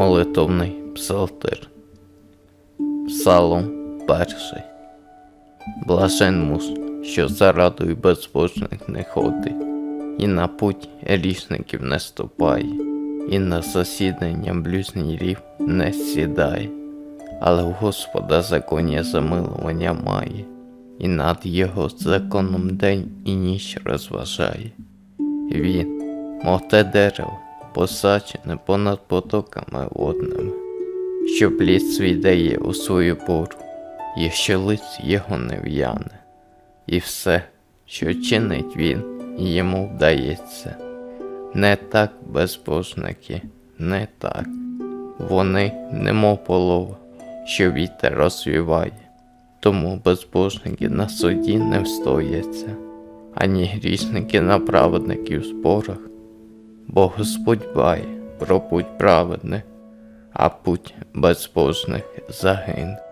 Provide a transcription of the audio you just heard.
Молитовний псалтир. Псалом перший. Блажен муж, що за радою безбожних не ходить, і на путь річників не ступає, і на засідання блюзнірів не сідає, але в Господа законі замилування має, і над його законом день і ніч розважає. Він, мов те дерево, посаджене понад потоками водними, що плід свій дає у свою пору, і що лиць його не в'яне, і все, що чинить він, йому вдається. Не так безбожники, не так. Вони, немов полова, що вітер розвіває, тому безбожники на суді не встояться, ані грішники на праведників зборах, бо Господь бай про путь праведних, а путь безбожних загине.